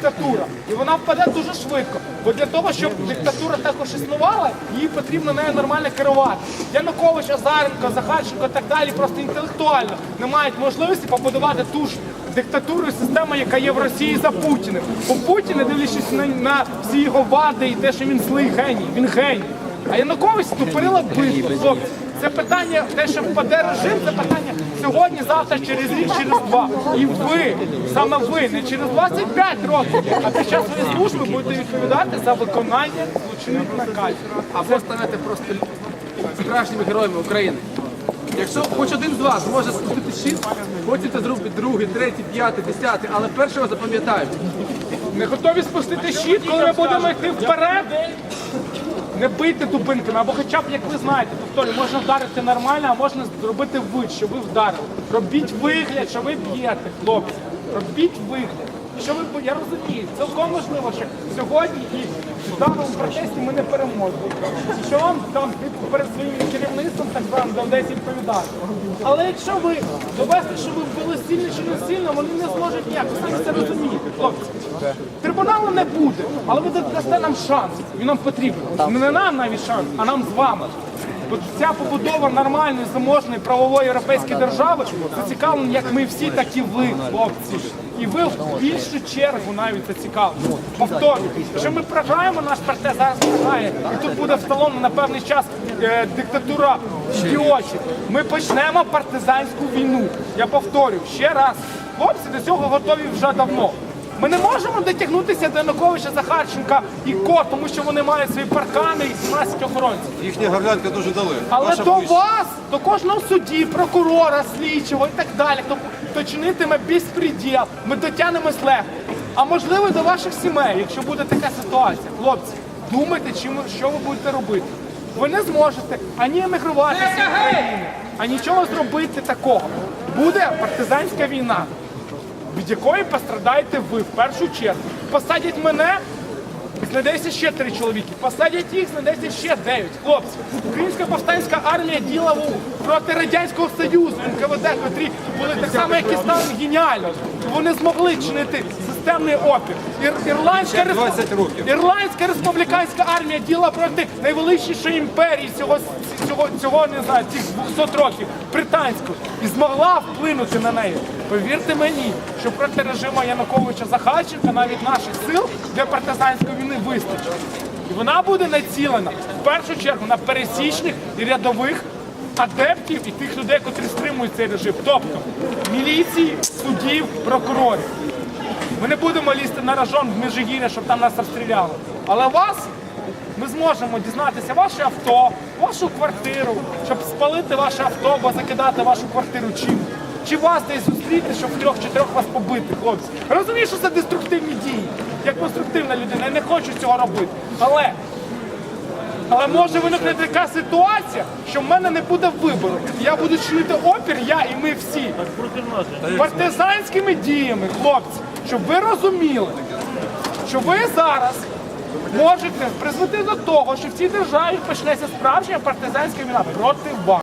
диктатура. І вона впаде дуже швидко. Бо для того, щоб диктатура також існувала, її потрібно нею нормально керувати. Янукович, Азаренко, Захарченко і так далі просто інтелектуально не мають можливості побудувати ту ж диктатуру і систему, яка є в Росії за Путіним. Бо Путін, не дивлячись на, на всі його вади і те, що він злий геній, він геній. А Янукович ступорила битва. Це питання, те, що впаде режим, це питання сьогодні, завтра, через рік, через два. І ви, саме ви, не через 25 років, а під час своєї служби будете відповідати за виконання злочинних наказів. або станете просто справжніми героями України. Якщо хоч один з вас може спустити щит, потім це зробить другий, третій, п'ятий, десятий, але першого запам'ятають. Не готові спустити щит, коли ми будемо йти вперед. Не бийте дубинками, або хоча б, як ви знаєте, повторюю, можна вдарити нормально, а можна зробити вид, що ви вдарили. Робіть вигляд, що ви б'єте, хлопці. Робіть вигляд. Що ви я розумію, цілком можливо, що сьогодні і в даному протесті ми не переможемо. Що вам там перед своїм керівництвом так званим доведеться відповідати. Але якщо ви довести, що ви були сильні чи не сильно, вони не зможуть ніяк. Ви самі це розумієте, хлопці. Трибуналу не буде, але ви дасте нам шанс. Він нам потрібен. Не нам навіть шанс, а нам з вами. Бо ця побудова нормальної, заможної правової європейської держави зацікавлені як ми всі, так і ви, хлопці. І ви в більшу чергу навіть зацікавлені. Повторюю, якщо ми програємо, наш партнер зараз програє, і тут буде встановлена на певний час е, диктатура ідіотів. Ми почнемо партизанську війну. Я повторюю ще раз, хлопці до цього готові вже давно. Ми не можемо дотягнутися до Януковича, Захарченка і Ко, тому що вони мають свої паркани і 17 охоронців. Їхня горлянка дуже далеко. Але Наша до ближче. вас, до кожного судді, прокурора, слідчого і так далі, хто, хто чинитиме безпреділ, ми дотягнемось легко. А можливо, і до ваших сімей, якщо буде така ситуація. Хлопці, думайте, чим ви- що ви будете робити. Ви не зможете ані емігрувати з України, а нічого зробити такого. Буде партизанська війна від якої пострадаєте ви в першу чергу. Посадять мене, знайдеться ще три чоловіки. Посадять їх, знайдеться ще дев'ять. Хлопці, українська повстанська армія діла проти Радянського Союзу, НКВД, котрі були так само, як і стали геніально. Вони змогли чинити системний опір. Ір- Ірландська, Ще респу- 20 років. Ірландська республіканська армія діла проти найвеличнішої імперії цього, цього, цього не знаю, цих 200 років, британської, і змогла вплинути на неї. Повірте мені, що проти режиму Януковича Захарченка навіть наших сил для партизанської війни вистачить. І вона буде націлена в першу чергу на пересічних і рядових адептів і тих людей, котрі стримують цей режим, тобто міліції, суддів, прокурорів. Ми не будемо лізти на рожон в Межигір'я, щоб там нас розстріляли. Але вас ми зможемо дізнатися ваше авто, вашу квартиру, щоб спалити ваше авто або закидати вашу квартиру чим. Чи вас десь зустріти, щоб трьох чи трьох вас побити, хлопці. Я розумію, що це деструктивні дії. Як конструктивна людина, я не хочу цього робити. Але але може виникнути така ситуація, що в мене не буде вибору. Я буду чинити опір, я і ми всі. Партизанськими діями, хлопці, щоб ви розуміли, що ви зараз можете призвести до того, що в цій державі почнеться справжня партизанська війна проти вас.